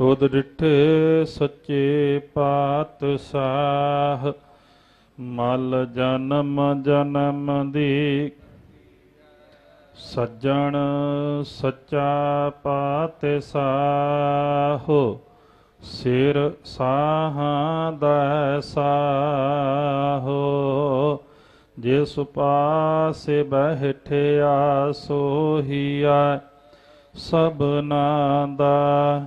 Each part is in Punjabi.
ਤੁਧ ਡਿਠੇ ਸੱਚੇ ਪਾਤਸ਼ਾਹ, ਮਲ ਜਨਮ ਜਨਮ ਦੀ ਸੱਜਣ ਸੱਚਾ ਪਾਤਸ਼ਾਹੋ, ਸਿਰ ਸਾਹਾਂ ਦਾ ਸਾਹੋ, ਜਿਸ ਪਾਸੇ ਬਹਿਠਿਆ ਸੋਹੀਆ ਸਭਨਾ ਦਾ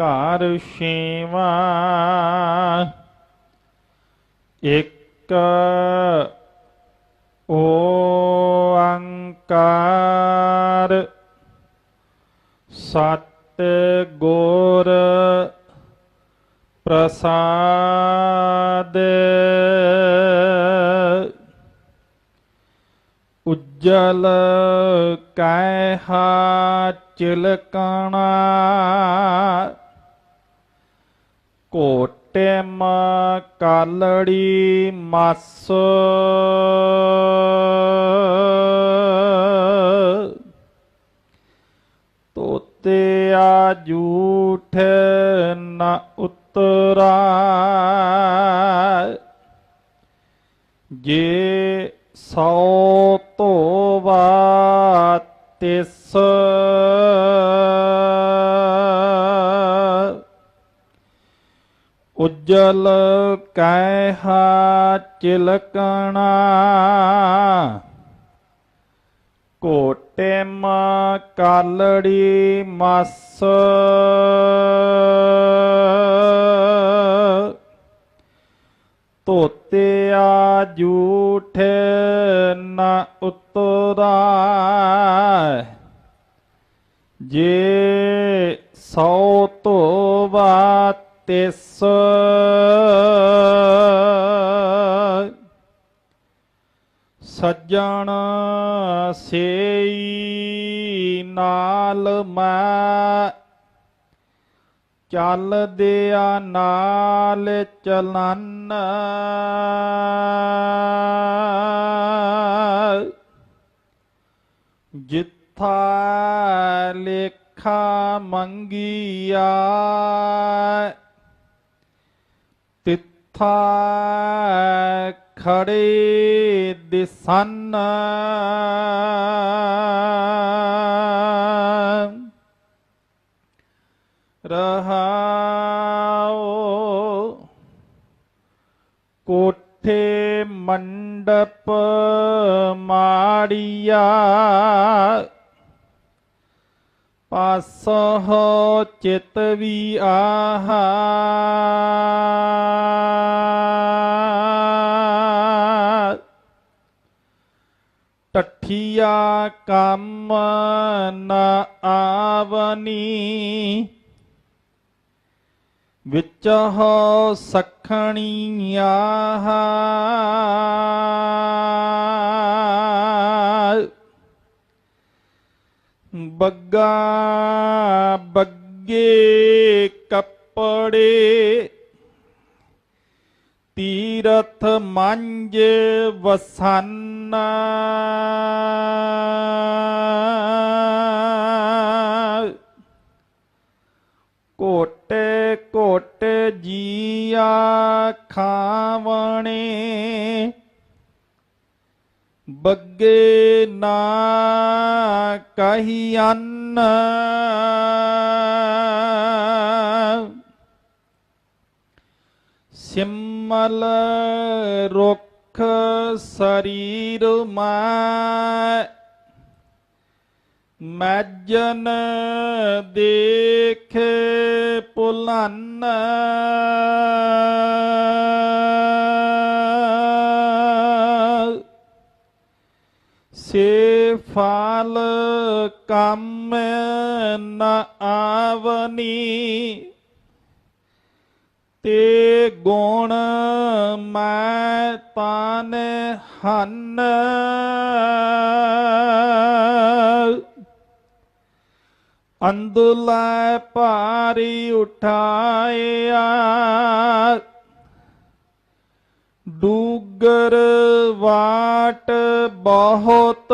ਘਰ ਛੇਵਾਂ। ਇੱਕ ਓੰਕਾਰ ਸਤ ਗੁਰ ਪ੍ਰਸਾਦ। ਉਜਲ ਕੈਹਾ ਚਿਲਕਣਾ। ਕੋਟੇ ਮ ਕਾਲੜੀ ਮਸ। ਤੋਤੇ ਆ ਝੂਠ ਨ ਉਤਰਾ। ਜੇ ਸੌ ਧੋਵਾ ਤਿਸ। ਉਜਲ ਕੈਹਾ ਚਿਲਕਣਾ। ਕੋਟੇ ਮ ਕਾਲੜੀ ਮਸ। ਤੋਤੇ ਆ ਝੂਠ ਨ ਉਤਰਾ ਜੇ ਸੌ ਧੋਵਾ ਤਿਸ ਸੱਜਣ ਸੇਈ ਨਾਲ ਮੈਂ ਚੱਲਦਿਆ ਨਾਲ ਚਲਨ। ਜਿੱਥਾ ਲੇਖਾ ਮੰਗੀਆ ਤਿੱਥਾ ਖੜੇ ਦਿਸਨ। ਰਹਾਓ ਕੋਠੇ ਮੰਡਪ ਮਾੜੀਆ। ਪਾਸਹੁ ਚਿਤ ਵੀ ਆਹਾ। ਟਠੀਆ ਕੰਮ ਨ ਆਵਨੀ। ਵਿੱਚ ਹੋ ਸਖਣੀਆ ਬੱਗਾ ਬੱਗੇ ਕੱਪੜੇ ਤੀਰਥ ਮੰਜ ਵਸਾਨਾ ਕੋਟੇ ਕੋਟੇ ਜੀਆ ਖਾਵਣੇ ਬੱਗੇ ਨਾ ਕਹੀ ਅੰਨ। ਸਿਮਲ ਰੁਖ ਸਰੀਰ ਮੈਂ। ਮੈਜਨ ਦੇਖ ਪੁਲਨ। ਸੇ ਫਾਲ ਕੰਮ ਨ ਆਵਨੀ ਤੇ ਗੁਣ ਮੈਂ ਤਾਨ ਹਨ। ਅੰਦੁਲਾ ਭਾਰੀ ਉਠਾਇਆ ਡੂਗਰ ਵਾਟ ਬਹੁਤ।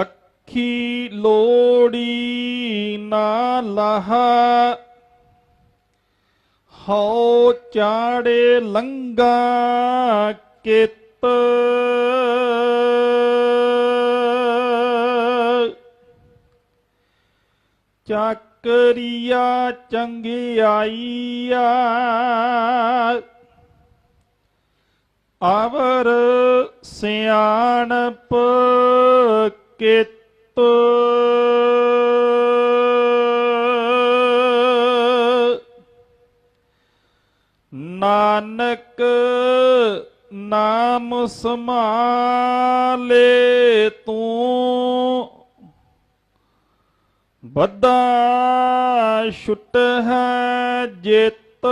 ਅੱਖੀ ਲੋੜੀ ਨਾ ਲਹਾ। ਹਉ ਚਾੜੇ ਲੰਗਾ ਕਿਤ। ਚੱਕਰੀਆ ਚੰਗਿਆਈਆ ਅਵਰ ਸਿਆਣਪ ਕਿਤ। ਨਾਨਕ ਨਾਮ ਸਮਾਲੇ ਤੂੰ। ਬੱਦਾ ਛੁੱਟ ਹੈ ਜਿਤ।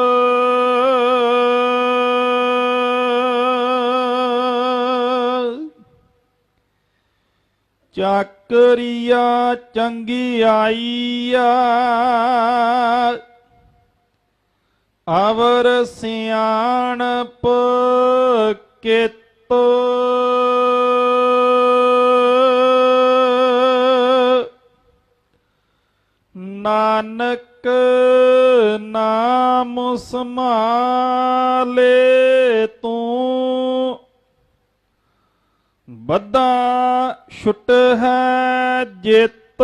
ਚੱਕਰੀਆ ਚੰਗਿਆਈਆ ਅਵਰ ਸਿਆਣਪ ਕਿਤ ਨਾਨਕ ਨਾਮ ਸਮਾਲੇ ਤੂੰ। ਬੱਦਾ ਛੁੱਟ ਹੈ ਜਿਤ।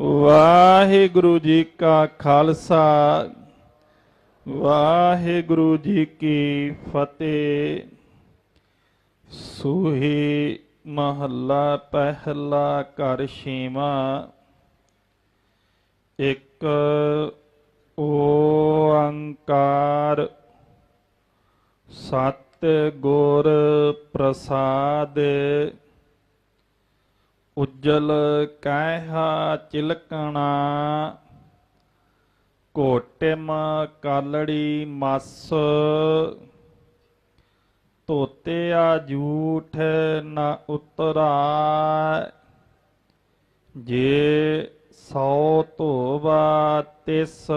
ਵਾਹਿਗੁਰੂ ਜੀ ਕਾ ਖਾਲਸਾ, ਵਾਹਿਗੁਰੂ ਜੀ ਕੀ ਫਤਿਹ। ਸੂਹੀ ਮਹੱਲਾ ਪਹਿਲਾ ਘਰ ਛੇਵਾਂ, ਇੱਕ ਓੰਕਾਰ ਸਤ ਗੁਰ ਪ੍ਰਸਾਦ, ਉਜਲ ਕਹਿਆ ਚਿਲਕਣਾ ਕੋਟਿਮ ਕਾਲੜੀ ਮਸ ਧੋਤਿਆ ਝੂਠ ਨਾ ਉਤਰਾ ਜੇ ਸੌ ਧੋਵਾ ਤਿਸ।